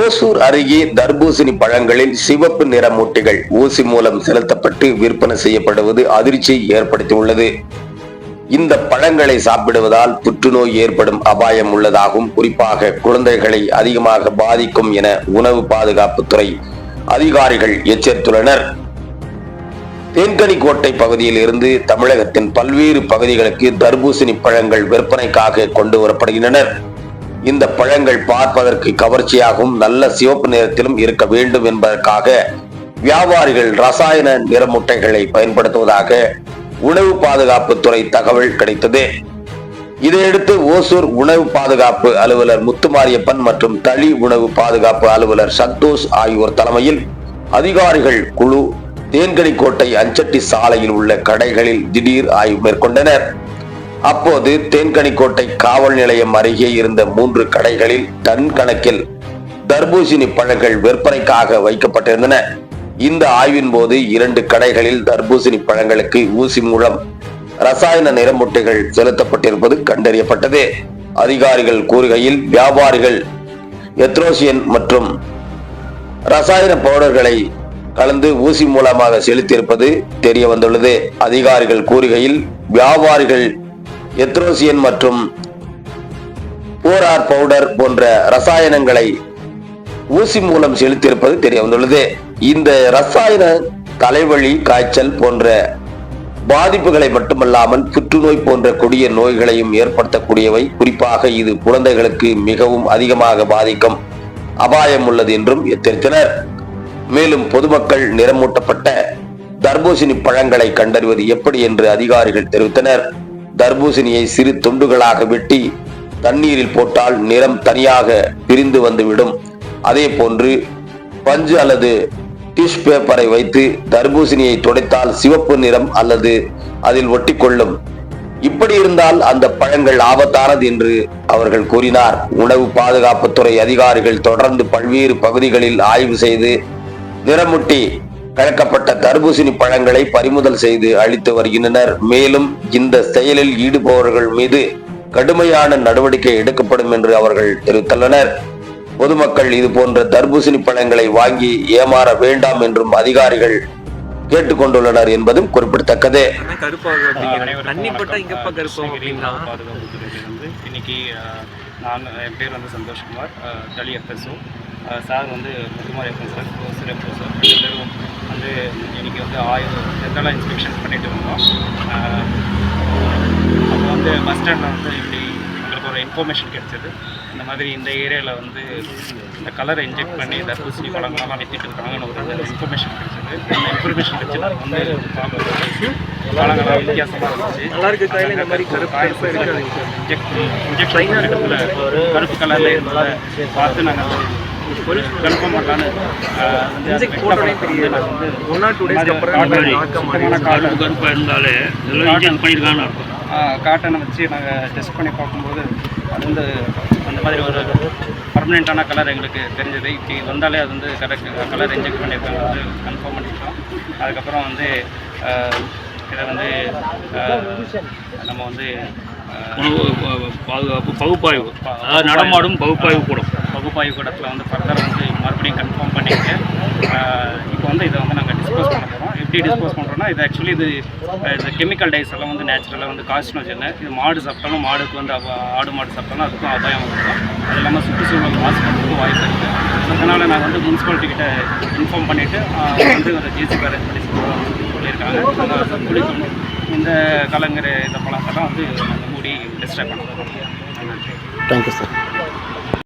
ஓசூர் அருகே தர்பூசணி பழங்களில் சிவப்பு நிற மூட்டைகள் ஊசி மூலம் செலுத்தப்பட்டு விற்பனை செய்யப்படுவது அதிர்ச்சியை ஏற்படுத்தியுள்ளது. இந்த பழங்களை சாப்பிடுவதால் புற்றுநோய் ஏற்படும் அபாயம் உள்ளதாகவும் குறிப்பாக குழந்தைகளை அதிகமாக பாதிக்கும் என உணவு பாதுகாப்புத்துறை அதிகாரிகள் எச்சரித்துள்ளனர். தேன்கனிக்கோட்டை பகுதியில் இருந்து தமிழகத்தின் பல்வேறு பகுதிகளுக்கு தர்பூசணி பழங்கள் விற்பனைக்காக கொண்டு வரப்படுகின்றனர். இந்த பழங்கள் பார்ப்பதற்கு கவர்ச்சியாகவும் நல்ல சிவப்பு நிறத்திலும் இருக்க வேண்டும் என்பதற்காக வியாபாரிகள் ரசாயன நிற முட்டைகளை பயன்படுத்துவதாக உணவு பாதுகாப்பு துறை தகவல் கிடைத்தது. இதையடுத்து ஓசூர் உணவு பாதுகாப்பு அலுவலர் முத்துமாரியப்பன் மற்றும் தளி உணவு பாதுகாப்பு அலுவலர் சந்தோஷ் ஆகியோர் தலைமையில் அதிகாரிகள் குழு தேன்கனிக்கோட்டை அஞ்சட்டி சாலையில் உள்ள கடைகளில் திடீர் ஆய்வு மேற்கொண்டனர். அப்போது தேன்கனிக்கோட்டை காவல் நிலையம் அருகே இருந்த மூன்று கடைகளில் டன் கணக்கில் தர்பூசணி பழங்கள் விற்பனைக்காக வைக்கப்பட்டிருந்தன. இந்த ஆய்வின் போது இரண்டு கடைகளில் தர்பூசணி பழங்களுக்கு ஊசி மூலம் ரசாயன நிறமுட்டைகள் செலுத்தப்பட்டிருப்பது கண்டறியப்பட்டது. அதிகாரிகள் கூறுகையில் வியாபாரிகள் எத்ரோசியன் மற்றும் ரசாயன பவுடர்களை கலந்து ஊசி மூலமாக செலுத்தியிருப்பது தெரிய வந்துள்ளது அதிகாரிகள் கூறுகையில் வியாபாரிகள் எத்ரோசியன் மற்றும் போரார் பவுடர் போன்ற ரசாயனங்களை ஊசி மூலம் செலுத்தியிருப்பது தெரிய வந்துள்ளது இந்த ரசாயன தலைவலி காய்ச்சல் போன்ற பாதிப்புகளை மட்டுமல்லாமல் புற்றுநோய் போன்ற கொடிய நோய்களையும் ஏற்படுத்தக்கூடியவை. குறிப்பாக இது குழந்தைகளுக்கு மிகவும் அதிகமாக பாதிக்கும் அபாயம் உள்ளது என்றும் எச்சரித்தனர். மேலும் பொதுமக்கள் நிறமூட்டப்பட்ட தர்பூசணி பழங்களை கண்டறிவது எப்படி என்று அதிகாரிகள் தெரிவித்தனர். தர்பூசணியை சிறு துண்டுகளாக வெட்டி தண்ணீரில் போட்டால் நிறம் தனியாக பிரிந்து வந்துவிடும். அதே போன்று பஞ்சு அல்லது டிஷ் பேப்பரை வைத்து தர்பூசணியை துடைத்தால் சிவப்பு நிறம் அல்லது அதில் ஒட்டிக்கொள்ளும். இப்படி இருந்தால் அந்த பழங்கள் ஆபத்தானது என்று அவர்கள் கூறினார். உணவு பாதுகாப்புத்துறை அதிகாரிகள் தொடர்ந்து பல்வேறு பகுதிகளில் ஆய்வு செய்து நிறமுட்டி கலக்கப்பட்ட தர்பூசணி பழங்களை பறிமுதல் செய்து அளித்து வருகின்றனர். மேலும் இந்த செயலில் ஈடுபவர்கள் மீது கடுமையான நடவடிக்கை எடுக்கப்படும் என்று அவர்கள் தெரிவித்துள்ளனர். பொதுமக்கள் இது போன்ற தர்பூசணி பழங்களை வாங்கி ஏமாற வேண்டாம் என்றும் அதிகாரிகள் கேட்டுக்கொண்டுள்ளனர் என்பதும் குறிப்பிடத்தக்கது. இன்னைக்கு நான் என் பேர் வந்து சந்தோஷ்குமார் தளி எஃப்எஸ்ஓ. சார் வந்து முத்துமார் எஃப்எஸ் சார் எஃப்எஸ்ஓ ரெண்டு பேரும் வந்து இன்னைக்கு வந்து ஆய்வு டென்டலாக இன்ஸ்பெக்ஷன் பண்ணிட்டு இருந்தோம். அப்போ வந்து பஸ் ஸ்டாண்டில் வந்து இப்படி எங்களுக்கு ஒரு இன்ஃபர்மேஷன் கிடைச்சது? இந்த மாதிரி இந்த ஏரியாவில் வந்து இந்த கலரை இன்ஜெக்ட் பண்ணி தர்பூசணி பழங்களெல்லாம் வித்திட்டு இருக்காங்கன்னு ஒரு இன்ஃபர்மேஷன் கிடைச்சது. இந்த இன்ஃபர்மேஷன் கிடைச்சு நாங்கள் வந்து பழங்கள்லாம் வித்தியாசமாக இருந்துச்சு. நல்லா இருக்கு. கையில இந்த மாதிரி கருப்பு இருக்காது இன்ஜெக்ஷன் கருப்பு கலரில் இருந்ததை பார்த்து நாங்கள் கன்ஃபார்ம் பண்ணலான்னு காட்டன் கருப்பாக இருந்தாலே இதெல்லாம் இன்ஜெக்ட் பண்ணியிருக்கான்னு காட்டனை வச்சு நாங்கள் டெஸ்ட் பண்ணி பார்க்கும்போது அது வந்து அந்த மாதிரி ஒரு பர்மனெண்ட்டான கலர் எங்களுக்கு தெரிஞ்சது இப்படி வந்தாலே அது வந்து கரெக்ட் கலர் இன்ஜெக்ட் பண்ணியிருக்காங்க வந்து கன்ஃபார்ம் பண்ணிட்டோம் அதுக்கப்புறம் வந்து இதை வந்து நம்ம வந்து உணவு பாதுகாப்பு பகுப்பாய்வு. அதாவது நடமாடும் பகுப்பாய்வு கூடம். பகுப்பாய்வு கூடத்தில் வந்து ஃபர்தர் வந்து மறுபடியும் கன்ஃபார்ம் பண்ணிட்டு இப்போ வந்து இதை வந்து நாங்கள் டிஸ்போஸ் பண்ண போகிறோம் எப்படி டிஸ்போஸ் பண்ணுறோன்னா இது ஆக்சுவலி இது இந்த கெமிக்கல் டைஸ் எல்லாம் வந்து நேச்சுரலாக வந்து காசினோஜன் இது மாடு சாப்பிட்டாலும் மாடுக்கு வந்து ஆடு மாடு சாப்பிட்டாலும் அதுக்கும் அபாயம் வந்துடும் அது இல்லாமல் சுற்றுச்சூழல் மாசுபடுறதுக்கும் வாய்ப்பு இருக்குது அதனால் நாங்கள் வந்து முனிசிபாலிட்டிக்கிட்ட இன்ஃபார்ம் பண்ணிவிட்டு வந்து அந்த ஜிசிபி பேரேஜ் பண்ணி சொல்லியிருக்காங்க. இந்த கலங்கரை இந்த பழத்தெல்லாம் வந்து நாங்கள் மூடி டிஸ்ட்ராக்ட் பண்ணுறோம் தேங்க்யூ சார்